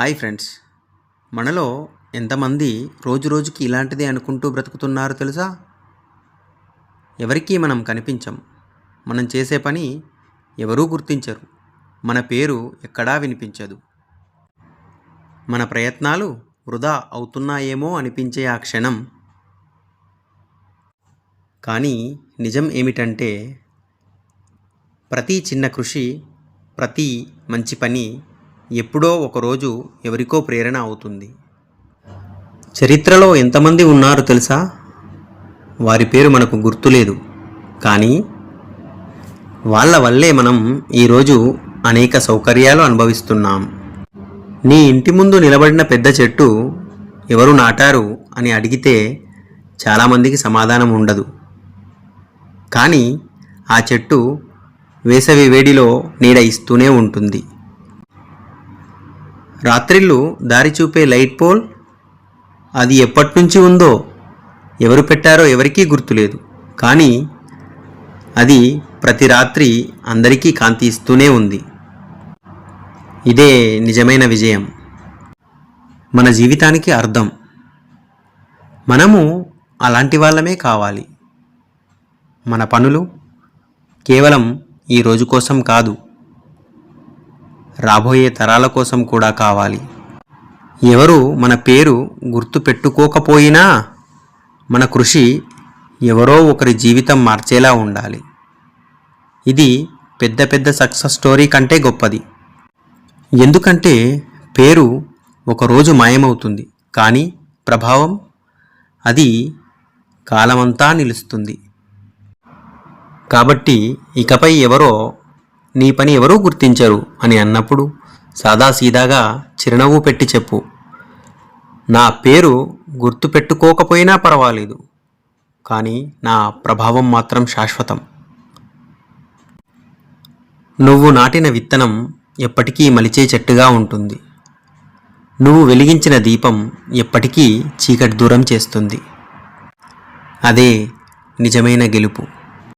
Hi friends. మనలో ఎంతమంది రోజు రోజుకి ఇలాంటిదే అనుకుంటూ బ్రతుకుతున్నారు తెలుసా? ఎవరికీ మనం కనిపించం. మనం చేసే పని ఎవరూ గుర్తించరు. మన పేరు ఎక్కడా వినిపించదు. మన ప్రయత్నాలు వృధా అవుతున్నాయేమో అనిపించే ఆ క్షణం. కానీ నిజం ఏమిటంటే ప్రతి చిన్న కృషి ప్రతి మంచి పని ఎప్పుడో ఒకరోజు ఎవరికో ప్రేరణ అవుతుంది. చరిత్రలో ఎంతమంది ఉన్నారు తెలుసా? వారి పేరు మనకు గుర్తులేదు. కానీ వాళ్ళ వల్లే మనం ఈరోజు అనేక సౌకర్యాలు అనుభవిస్తున్నాం. నీ ఇంటి ముందు నిలబడిన పెద్ద చెట్టు ఎవరు నాటారు అని అడిగితే చాలామందికి సమాధానం ఉండదు. కానీ ఆ చెట్టు వేసవి వేడిలో నీడ ఇస్తూనే ఉంటుంది. రాత్రిళ్ళు దారి చూపే లైట్ పోల్ అది ఎప్పటి నుంచి ఉందో ఎవరు పెట్టారో ఎవరికీ గుర్తులేదు. కానీ అది ప్రతి రాత్రి అందరికీ కాంతి ఇస్తూనే ఉంది. ఇదే నిజమైన విజయం. మన జీవితానికి అర్థం. మనము అలాంటి వాళ్ళమే కావాలి. మన పనులు కేవలం ఈ రోజు కోసం కాదు. రాబోయే తరాల కోసం కూడా కావాలి. ఎవరు మన పేరు గుర్తు పెట్టుకోకపోయినా మన కృషి ఎవరో ఒకరి జీవితం మార్చేలా ఉండాలి. ఇది పెద్ద పెద్ద సక్సెస్ స్టోరీ కంటే గొప్పది. ఎందుకంటే పేరు ఒకరోజు మాయమవుతుంది. కానీ ప్రభావం అది కాలమంతా నిలుస్తుంది. కాబట్టి ఇకపై ఎవరో నీ పని ఎవరూ గుర్తించరు అని అన్నప్పుడు సాదాసీదాగా చిరునవ్వు పెట్టి చెప్పు. నా పేరు గుర్తు పెట్టుకోకపోయినా పర్వాలేదు కానీ నా ప్రభావం మాత్రం శాశ్వతం. నువ్వు నాటిన విత్తనం ఎప్పటికీ మలిచే చెట్టుగా ఉంటుంది. నువ్వు వెలిగించిన దీపం ఎప్పటికీ చీకటి దూరం చేస్తుంది. అదే నిజమైన గెలుపు.